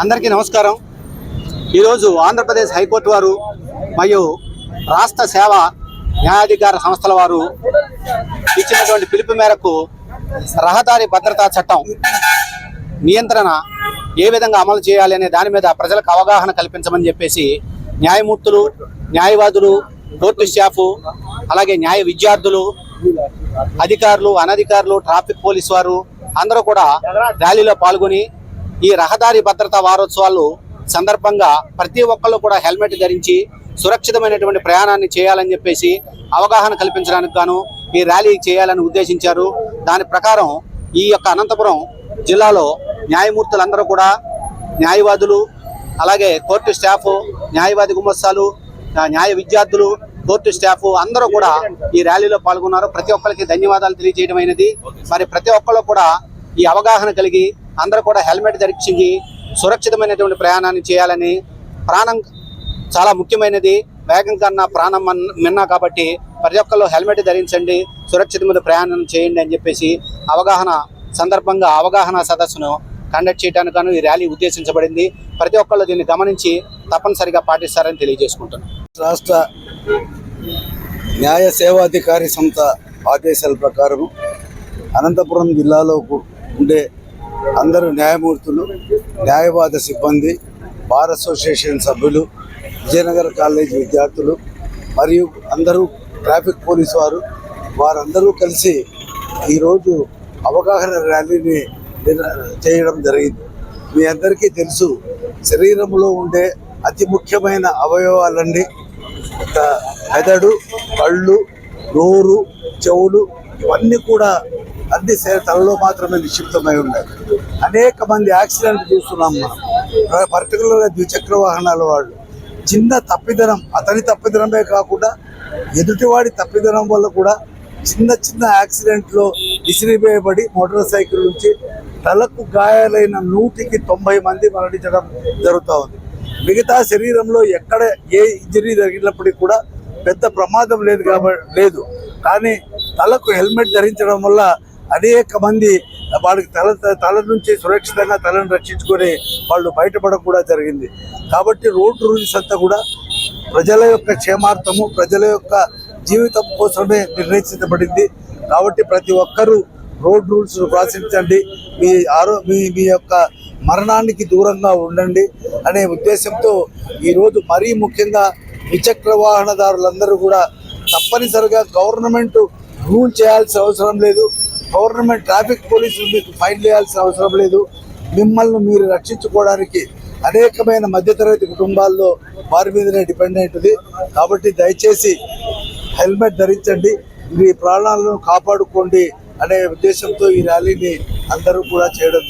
అందరికీ నమస్కారం. ఈరోజు ఆంధ్రప్రదేశ్ హైకోర్టు వారు మరియు రాష్ట్ర సేవ న్యాయాధికార సంస్థల వారు ఇచ్చినటువంటి పిలుపు మేరకు రహదారి భద్రతా చట్టం నియంత్రణ ఏ విధంగా అమలు చేయాలి అనే దాని మీద ప్రజలకు అవగాహన కల్పించమని చెప్పేసి న్యాయమూర్తులు న్యాయవాదులు కోర్టు స్టాఫ్ అలాగే న్యాయ విద్యార్థులు అధికారులు అనధికారులు ట్రాఫిక్ పోలీస్ వారు అందరూ కూడా ర్యాలీలో పాల్గొని ఈ రహదారి భద్రతా వారోత్సవాలు సందర్భంగా ప్రతి ఒక్కళ్ళు కూడా హెల్మెట్ ధరించి సురక్షితమైనటువంటి ప్రయాణాన్ని చేయాలని చెప్పేసి అవగాహన కల్పించడానికి గాను ఈ ర్యాలీ చేయాలని ఉద్దేశించారు. దాని ప్రకారం ఈ యొక్క అనంతపురం జిల్లాలో న్యాయమూర్తులందరూ కూడా న్యాయవాదులు అలాగే కోర్టు స్టాఫ్ న్యాయవాది గుమస్తాలు న్యాయ విద్యార్థులు కోర్టు స్టాఫ్ అందరూ కూడా ఈ ర్యాలీలో పాల్గొన్నారు. ప్రతి ఒక్కరికి ధన్యవాదాలు తెలియజేయడం అయినది. మరి ప్రతి ఒక్కళ్ళు కూడా ఈ అవగాహన కలిగి అందరూ కూడా హెల్మెట్ ధరించి సురక్షితమైనటువంటి ప్రయాణాన్ని చేయాలని ప్రాణం చాలా ముఖ్యమైనది. వేగం కన్నా ప్రాణం మన్- మిన్నా కాబట్టి ప్రతి ఒక్కళ్ళు హెల్మెట్ ధరించండి సురక్షితమైన ప్రయాణం చేయండి అని చెప్పేసి అవగాహన సందర్భంగా అవగాహన సదస్సును కండక్ట్ చేయడానికను ఈ ర్యాలీ ఉద్దేశించబడింది. ప్రతి ఒక్కళ్ళు దీన్ని గమనించి తప్పనిసరిగా పాటిస్తారని తెలియజేసుకుంటున్నాను రాష్ట్ర న్యాయ సేవాధికారి సంస్థ ఆదేశాల ప్రకారం అనంతపురం జిల్లాలో ఉండే అందరూ న్యాయమూర్తులు న్యాయవాద సిబ్బంది బార్ అసోసియేషన్ సభ్యులు విజయనగర కాలేజ్ విద్యార్థులు మరియు అందరూ ట్రాఫిక్ పోలీస్ వారు వారందరూ కలిసి ఈరోజు అవగాహన ర్యాలీని చేయడం జరిగింది. మీ అందరికీ తెలుసు శరీరంలో ఉండే అతి ముఖ్యమైన అవయవాలన్నీ మెదడు కళ్ళు నోరు చెవులు ఇవన్నీ కూడా అన్ని తనలో తలలో మాత్రమే నిక్షిప్తమై ఉన్నాయి అనేక మంది యాక్సిడెంట్ చూస్తున్నాం మనం. పర్టికులర్గా ద్విచక్ర వాహనాల వాళ్ళు. చిన్న తప్పిదనం అతని తప్పిదనమే కాకుండా ఎదుటివాడి తప్పిదనం వల్ల కూడా చిన్న చిన్న యాక్సిడెంట్లో విసిరివేయబడి మోటార్ సైకిల్ నుంచి తలకు గాయాలైన నూటికి తొంభై మంది మరణించడం జరుగుతూ ఉంది. మిగతా శరీరంలో ఎక్కడ ఏ ఇంజరీ జరిగినప్పటికీ కూడా పెద్ద ప్రమాదం లేదు కాబట్టి లేదు. కానీ తలకు హెల్మెట్ ధరించడం వల్ల అనేక మంది వాళ్ళకి తల తల నుంచి సురక్షితంగా తలను రక్షించుకొని వాళ్ళు బయటపడడం కూడా జరిగింది. కాబట్టి రోడ్ రూల్స్ అంతా కూడా ప్రజల యొక్క క్షేమార్థము ప్రజల యొక్క జీవితం కోసమే నిర్ణయించబడింది. కాబట్టి ప్రతి ఒక్కరూ రోడ్ రూల్స్ ప్రాసించండి మీ ఆరో మీ మీ యొక్క మరణానికి దూరంగా ఉండండి అనే ఉద్దేశంతో ఈరోజు మరీ ముఖ్యంగా ద్విచక్ర వాహనదారులందరూ కూడా తప్పనిసరిగా గవర్నమెంట్ రూల్ చేయాల్సిన అవసరం లేదు. గవర్నమెంట్ ట్రాఫిక్ పోలీసులు మీకు ఫైన్ వేయాల్సిన అవసరం లేదు. మిమ్మల్ని మీరు రక్షించుకోవడానికి అనేకమైన మధ్యతరగతి కుటుంబాల్లో వారి మీదనే డిపెండెంట్ ఉంది కాబట్టి దయచేసి హెల్మెట్ ధరించండి. మీ ప్రాణాలను కాపాడుకోండి అనే ఉద్దేశంతో ఈ ర్యాలీని అందరూ కూడా చేయడం